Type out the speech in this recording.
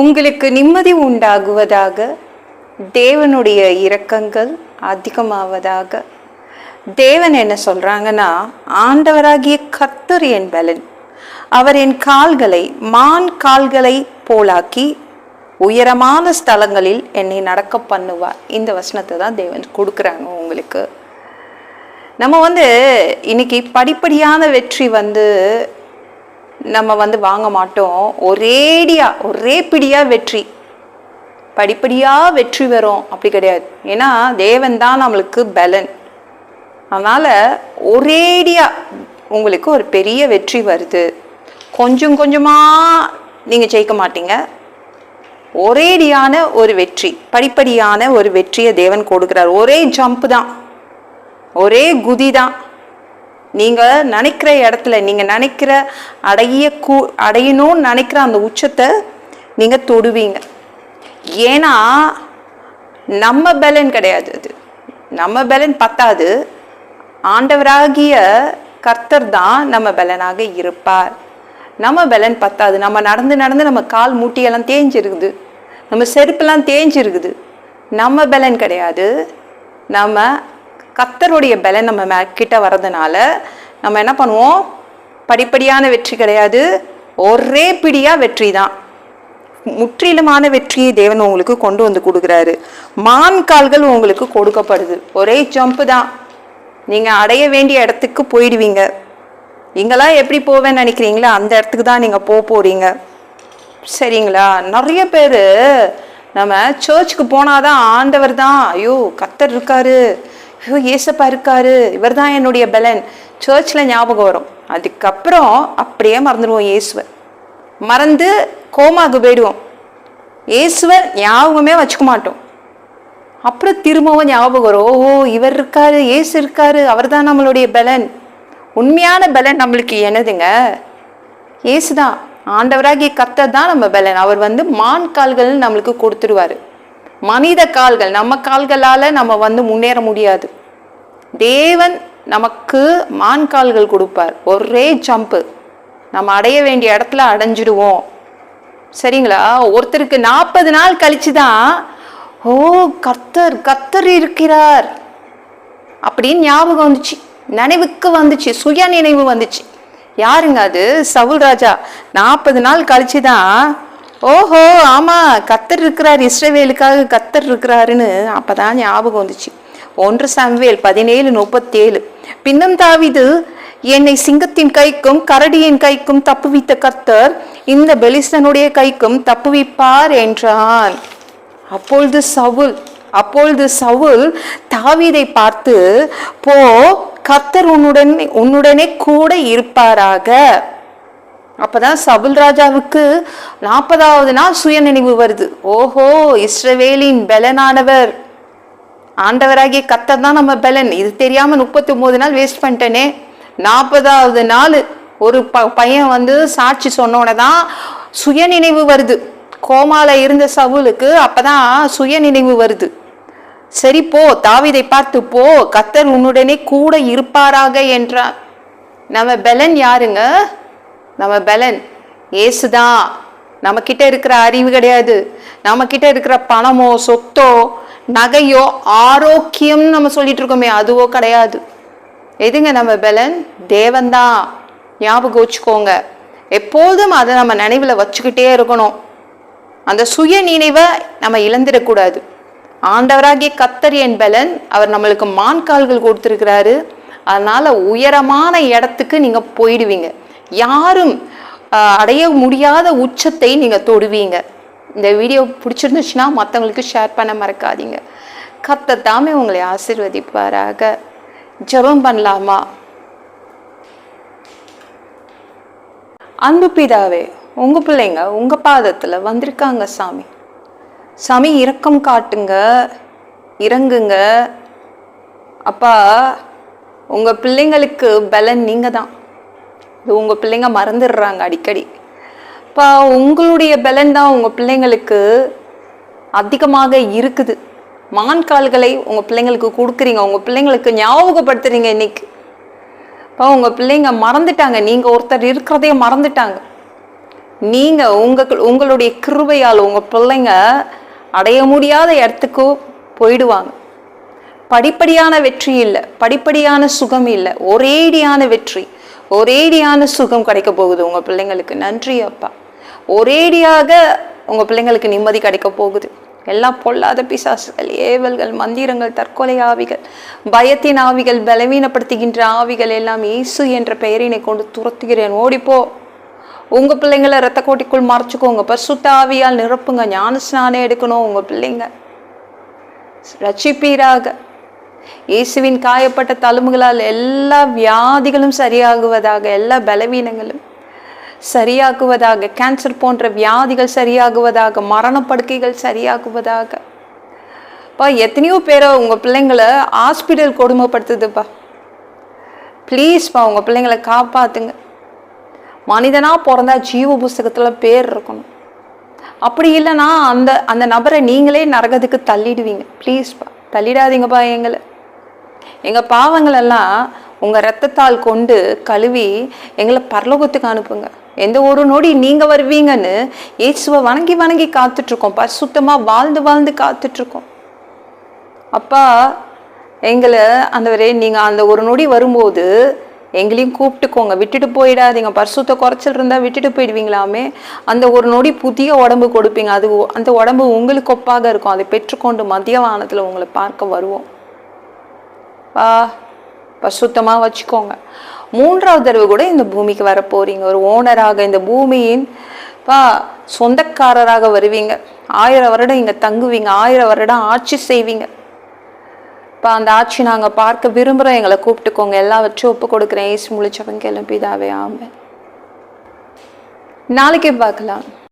உங்களுக்கு நிம்மதி உண்டாகுவதாக தேவனுடைய இரக்கங்கள் அதிகமாவதாக. தேவன் என்ன சொல்கிறாங்கன்னா ஆண்டவராகிய கர்த்தர் என் பலன். அவர் என் கால்களை மான் கால்களை போலாக்கி உயரமான ஸ்தலங்களில் என்னை நடக்க பண்ணுவார். இந்த வசனத்தை தான் தேவன் கொடுக்குறாங்க உங்களுக்கு. நம்ம வந்து இன்னைக்கு படிப்படியான வெற்றி வந்து நம்ம வந்து வாங்க மாட்டோம். ஒரேடியா ஒரே பிடியா வெற்றி. படிப்படியா வெற்றி வரும். அப்படி கிடையாது. ஏன்னா தேவன் தான் நம்மளுக்கு பலன். அதனால ஒரேடியா உங்களுக்கு ஒரு பெரிய வெற்றி வருது. கொஞ்சம் கொஞ்சமா நீங்க ஜெயிக்க மாட்டீங்க. ஒரேடியான ஒரு வெற்றி படிப்படியான ஒரு வெற்றியை தேவன் கொடுக்கிறார். ஒரே ஜம்ப் தான். ஒரே குதி தான். நீங்கள் நினைக்கிற இடத்துல நீங்கள் நினைக்கிற அடைய கூ அடையணும்னு நினைக்கிற அந்த உச்சத்தை நீங்கள் தொடுவீங்க. ஏன்னா நம்ம பலன் கிடையாது அது. நம்ம பலன் பத்தாது. ஆண்டவராகிய கர்த்தர் தான் நம்ம பலனாக இருப்பார். நம்ம பலன் பத்தாது. நம்ம நடந்து நடந்து நம்ம கால் மூட்டியெல்லாம் தேஞ்சிருக்குது. நம்ம செருப்பெல்லாம் தேஞ்சிருக்குது. நம்ம பலன் கிடையாது. நம்ம கத்தருடைய பலன் நம்ம கிட்ட வர்றதுனால நம்ம என்ன பண்ணுவோம்? படிப்படியான வெற்றி கிடையாது. ஒரே பிடியாக வெற்றி தான். முற்றிலுமான வெற்றியை தேவன் உங்களுக்கு கொண்டு வந்து கொடுக்குறாரு. மான் கால்கள் உங்களுக்கு கொடுக்கப்படுது. ஒரே ஜம்ப் தான். நீங்கள் அடைய வேண்டிய இடத்துக்கு போயிடுவீங்க. இங்கெல்லாம் எப்படி போவேன்னு நினைக்கிறீங்களோ? அந்த இடத்துக்கு தான் நீங்கள் போக போகிறீங்க சரிங்களா? நிறைய பேர் நம்ம சர்ச்சுக்கு போனாதான் ஆண்டவர் தான். ஐயோ கத்தர் இருக்காரு. ஐயோ ஏசப்பா இருக்காரு. இவர் தான் என்னுடைய பலன். சர்ச்சில் ஞாபகம் வரும். அதுக்கப்புறம் அப்படியே மறந்துடுவோம் இயேசுவை. மறந்து கோமாக்கு போயிடுவோம். இயேசுவர் ஞாபகமே வச்சுக்க மாட்டோம். அப்புறம் திரும்பவும் ஞாபகம் வரும். ஓ இவர் இருக்காரு ஏசு இருக்காரு அவர் தான் நம்மளுடைய பலன். உண்மையான பலன் நம்மளுக்கு என்னதுங்க? ஏசுதான் ஆண்டவராகிய கர்த்தர் தான் நம்ம பலன். அவர் வந்து மான் கால்கள் நம்மளுக்கு கொடுத்துருவாரு. மனித கால்கள் நம்ம கால்களால் நம்ம வந்து முன்னேற முடியாது. தேவன் நமக்கு மான் கால்கள் கொடுப்பார். ஒரே ஜம்ப்பு நம்ம அடைய வேண்டிய இடத்துல அடைஞ்சிடுவோம். சரிங்களா? ஒருத்தருக்கு நாற்பது நாள் கழிச்சு தான் ஓ கர்த்தர் கர்த்தர் இருக்கிறார் அப்படின்னு ஞாபகம் வந்துச்சு. நினைவுக்கு வந்துச்சு. சுய நினைவு வந்துச்சு. யாருங்க அது? சவுல் ராஜா. நாற்பது நாள் கழிச்சு தான் ஓஹோ ஆமாம் கத்தர் இருக்கிறார் இஸ்ரவேலுக்காக கத்தர் இருக்கிறாருன்னு அப்பதான் ஞாபகம் வந்துச்சு. ஒன்று சாம்வேல் பதினேழு முப்பத்தேழு. பின்னம் தாவிது என்னை சிங்கத்தின் கைக்கும் கரடியின் கைக்கும் தப்புவித்த கத்தர் இந்த பெலிஸ்தனுடைய கைக்கும் தப்புவிப்பார் என்றான். அப்பொழுது சவுல் அப்பொழுது சவுல் தாவீதை பார்த்து போ கத்தர் உன்னுடன் உன்னுடனே கூட இருப்பாராக. அப்போதான் சவுல் ராஜாவுக்கு நாற்பதாவது நாள் சுயநினைவு வருது. ஓஹோ இஸ்ரவேலின் பலனானவர். ஆண்டவராகிய கத்தர் தான் நம்ம பலன். இது தெரியாம முப்பத்தி ஒன்பது நாள் வேஸ்ட் பண்ணிட்டேனே. நாற்பதாவது நாள் ஒரு ப பையன் வந்து சாட்சி சொன்னோட தான் சுயநினைவு வருது. கோமால இருந்த சவுலுக்கு அப்பதான் சுயநினைவு வருது. சரி போ தாவிதை பார்த்து போ கத்தர் உன்னுடனே கூட இருப்பாராக என்றார் நம்ம பலன் யாருங்க? நம்ம பலன் ஏசுதான் நம்ம கிட்ட இருக்கிற அறிவு கிடையாது. நம்ம கிட்ட இருக்கிற பணமோ சொத்தோ நகையோ ஆரோக்கியம் நம்ம சொல்லிட்டு இருக்கோமே அதுவோ கிடையாது. எதுங்க நம்ம பலன்? தேவன்தான் ஞாபகம் வச்சுக்கோங்க. எப்போதும் அதை நம்ம நினைவில் வச்சுக்கிட்டே இருக்கணும். அந்த சுய நினைவை நம்ம இழந்துடக்கூடாது. ஆண்டவராகிய கத்தர் என் பலன். அவர் நம்மளுக்கு மான்கால்கள் கொடுத்துருக்கிறாரு. அதனால உயரமான இடத்துக்கு நீங்க போயிடுவீங்க. யாரும் அடைய முடியாத உச்சத்தை நீங்கள் தொடுவீங்க. இந்த வீடியோ பிடிச்சிருந்துச்சுன்னா மற்றவங்களுக்கு ஷேர் பண்ண மறக்காதீங்க. கத்தத்தாமே உங்களை ஆசீர்வதிப்பாராக. ஜெபம் பண்ணலாமா? அன்பு பிதாவே உங்கள் பிள்ளைங்க உங்கள் பாதத்தில் வந்திருக்காங்க சாமி. சாமி இரக்கம் காட்டுங்க. இறங்குங்க. அப்பா உங்கள் பிள்ளைங்களுக்கு பலன் நீங்கள் தான் இது உங்கள் பிள்ளைங்க மறந்துடுறாங்க அடிக்கடி. இப்போ உங்களுடைய பலன் தான் உங்கள் பிள்ளைங்களுக்கு அதிகமாக இருக்குது. மான் கால்களை உங்கள் பிள்ளைங்களுக்கு கொடுக்குறீங்க. உங்கள் பிள்ளைங்களுக்கு ஞாபகப்படுத்துறீங்க இன்னைக்கு. இப்போ உங்கள் பிள்ளைங்க மறந்துட்டாங்க. நீங்கள் ஒருத்தர் இருக்கிறதையே மறந்துட்டாங்க. நீங்கள் உங்கள் உங்களுடைய கிருபையால் உங்கள் பிள்ளைங்க அடைய முடியாத இடத்துக்கு போயிடுவாங்க. படிப்படியான வெற்றி இல்லை. படிப்படியான சுகம் இல்லை. ஒரேடியான வெற்றி. ஒரேடியான சுகம் கிடைக்க போகுது உங்கள் பிள்ளைங்களுக்கு. நன்றி அப்பா. ஒரேடியாக உங்கள் பிள்ளைங்களுக்கு நிம்மதி கிடைக்க போகுது. எல்லாம் பொல்லாத பிசாசுகள் ஏவல்கள் மந்திரங்கள் தற்கொலை ஆவிகள் பயத்தின் ஆவிகள் பலவீனப்படுத்துகின்ற ஆவிகள் எல்லாம் இயேசு என்ற பெயரினை கொண்டு துரத்துகிறேன். ஓடிப்போ. உங்கள் பிள்ளைங்களை ரத்த கோட்டிக்குள் மறைச்சிக்கோங்க. பசுத்த ஆவியால் நிரப்புங்க. ஞான ஸ்நானம் எடுக்கணும் உங்கள் பிள்ளைங்க. ரட்சிப்பீராக. இயேசுவின் காயப்பட்ட தழும்புகளால் எல்லா வியாதிகளும் சரியாகுவதாக எல்லா பலவீனங்களும் சரியாகுவதாக கேன்சர் போன்ற வியாதிகள் சரியாகுவதாக மரணப்படுக்கைகள் சரியாகுவதாக. பா எத்தனையோ பேரை உங்கள் பிள்ளைங்களை ஹாஸ்பிட்டல் கொடுமைப்படுத்துதுப்பா. ப்ளீஸ்ப்பா உங்கள் பிள்ளைங்களை காப்பாற்றுங்க மனிதனாக பிறந்தா ஜீவ புஸ்தகத்தில் பேர் இருக்கணும். அப்படி இல்லைன்னா அந்த அந்த நபரை நீங்களே நரகத்துக்கு தள்ளிடுவீங்க. ப்ளீஸ்ப்பா தள்ளிடாதீங்கப்பா எங்களை. எங்கள் பாவங்களெல்லாம் உங்கள் ரத்தத்தால் கொண்டு கழுவி எங்களை பரலோகத்துக்கு அனுப்புங்க. எந்த ஒரு நொடி நீங்கள் வருவீங்கன்னு இயேசுவை வணங்கி வணங்கி காத்துட்ருக்கோம். பரிசுத்தமாக வாழ்ந்து வாழ்ந்து காத்துட்ருக்கோம். அப்பா எங்களை அந்தவரே நீங்கள் அந்த ஒரு நொடி வரும்போது எங்களையும் கூப்பிட்டுக்கோங்க. விட்டுட்டு போயிடாதீங்க. பரிசுத்த குறைச்சல் இருந்தால் விட்டுட்டு போயிடுவீங்களாமே. அந்த ஒரு நொடி புதிய உடம்பு கொடுப்பீங்க. அது அந்த உடம்பு உங்களுக்கு ஒப்பாக இருக்கும். அதை பெற்றுக்கொண்டு மதிய வானத்தில் உங்களை பார்க்க வருவோம். பா பசுத்தமாக வச்சுக்கோங்க. மூன்றாவது தடவை கூட இந்த பூமிக்கு வர போறீங்க. ஒரு ஓனராக இந்த பூமியின் பா சொந்தக்காரராக வருவீங்க. ஆயிரம் வருடம் இங்கே தங்குவீங்க. ஆயிரம் வருடம் ஆட்சி செய்வீங்க. இப்போ அந்த ஆட்சி நாங்கள் பார்க்க விரும்புகிறோம் எங்களை கூப்பிட்டுக்கோங்க. எல்லாவற்றையும் ஒப்பு கொடுக்குறேன். ஏசு முழிச்சவங்க எல்லாம் பிதாவே. ஆமே நாளைக்கே பார்க்கலாம்.